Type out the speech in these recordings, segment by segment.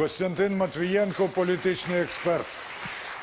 Костянтин Матвієнко, політичний експерт.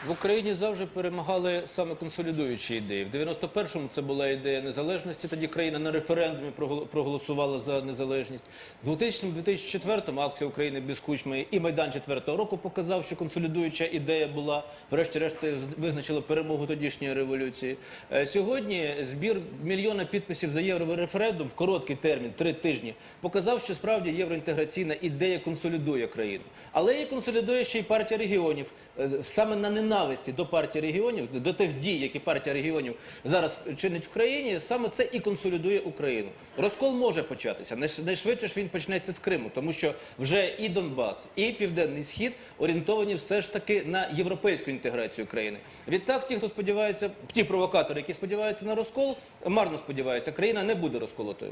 В Україні завжди перемагали саме консолідуючі ідеї. В 91-му це була ідея незалежності. Тоді країна на референдумі проголосувала за незалежність. В 2000-2004-му акція України без кучми і Майдан 4-го року показав, що консолідуюча ідея була. Врешті-решт це визначило перемогу тодішньої революції. Е, Сьогодні збір мільйона підписів за єврореферендум в короткий термін, три тижні, показав, що справді євроінтеграційна ідея консолідує країну. Але її консолідує ще й партія регіонів. Е, Саме на ненависті до партії регіонів, до тих дій, які партія регіонів зараз чинить в країні, саме це і консолідує Україну. Розкол може початися. Найшвидше ж він почнеться з Криму, тому що вже і Донбас, і Південний Схід орієнтовані все ж таки на європейську інтеграцію країни. Відтак, ті, хто сподівається, ті провокатори, які сподіваються на розкол, марно сподіваються, країна не буде розколотою.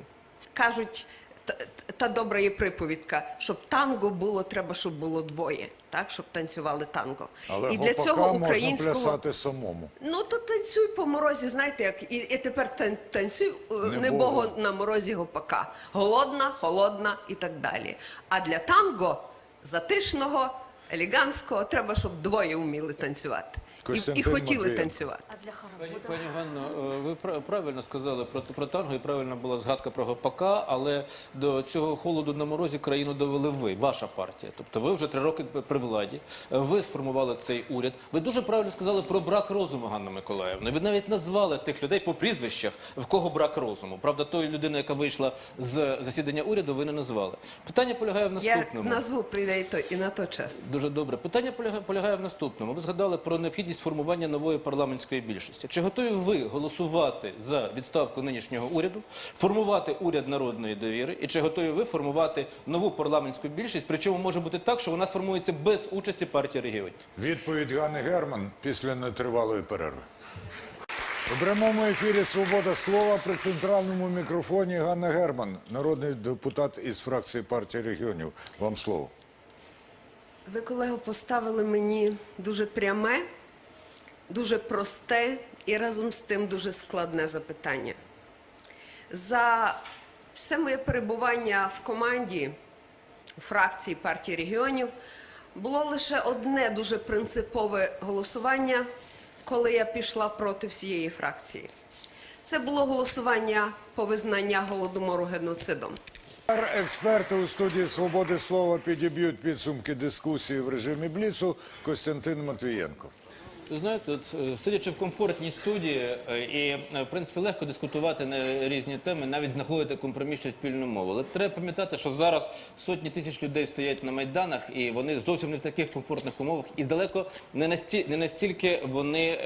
кажуть, та, добра є приповідка, щоб танго було, треба, щоб було двоє, так, щоб танцювали танго. Але і для цього можна українського плясати самому. ну то танцюй по морозі, знаєте, як і, і тепер тан- танцюй е, Не не на морозі гопака. Голодна, холодна і так далі. А для танго затишного, елегантського треба, щоб двоє вміли танцювати. І, і хотіли Матвієнко. танцювати. Пані, пані Ганно, е, ви пра- правильно сказали про, про танго і правильна була згадка про гопака, але до цього холоду на морозі країну довели ви, ваша партія. Тобто ви вже три роки при владі, е, ви сформували цей уряд. Ви дуже правильно сказали про брак розуму, Ганна Миколаївна. Ви навіть назвали тих людей по прізвищах, в кого брак розуму. Правда, тої людини, яка вийшла з засідання уряду, ви не назвали. Питання полягає в Я наступному. назву прийде і то і на той час. Дуже добре. Питання полягає, полягає в наступному. Ви згадали про необхідність формування нової парламентської більшості. Чи готові ви голосувати за відставку нинішнього уряду, формувати уряд народної довіри? І чи готові ви формувати нову парламентську більшість? Причому може бути так, що вона сформується без участі партії регіонів? Відповідь Ганни Герман після нетривалої перерви. У прямому ефірі Свобода слова при центральному мікрофоні Ганна Герман, народний депутат із фракції партії регіонів. Вам слово. Ви, колего, поставили мені дуже пряме, дуже просте і разом з тим дуже складне запитання. За все моє перебування в команді фракції партії регіонів було лише одне дуже принципове голосування, коли я пішла проти всієї фракції. Це було голосування по визнання голодомору геноцидом. Експерти у студії Свободи слова підіб'ють підсумки дискусії в режимі Бліцу Костянтин Матвієнко. Знаєте, от, е, сидячи в комфортній студії, е, і е, в принципі легко дискутувати на різні теми, навіть знаходити компроміс чи спільну мову. Але треба пам'ятати, що зараз сотні тисяч людей стоять на майданах, і вони зовсім не в таких комфортних умовах, і далеко не насті, не настільки вони,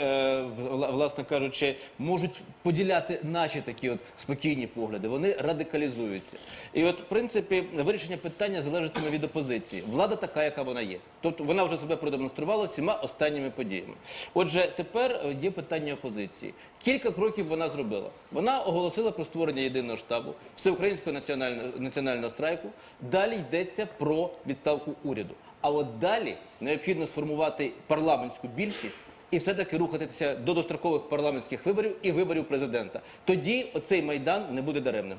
власне кажучи, можуть поділяти наші такі от спокійні погляди. Вони радикалізуються. І от, в принципі, вирішення питання залежатиме від опозиції. Влада така, яка вона є. Тобто вона вже себе продемонструвала всіма останніми подіями. Отже, тепер е, є питання опозиції. Кілька кроків вона зробила. Вона оголосила про створення єдиного штабу, всеукраїнського національного, страйку. Далі йдеться про відставку уряду. А от далі необхідно сформувати парламентську більшість. І все-таки рухатися до дострокових парламентських виборів і виборів президента. Тоді оцей майдан не буде даремним.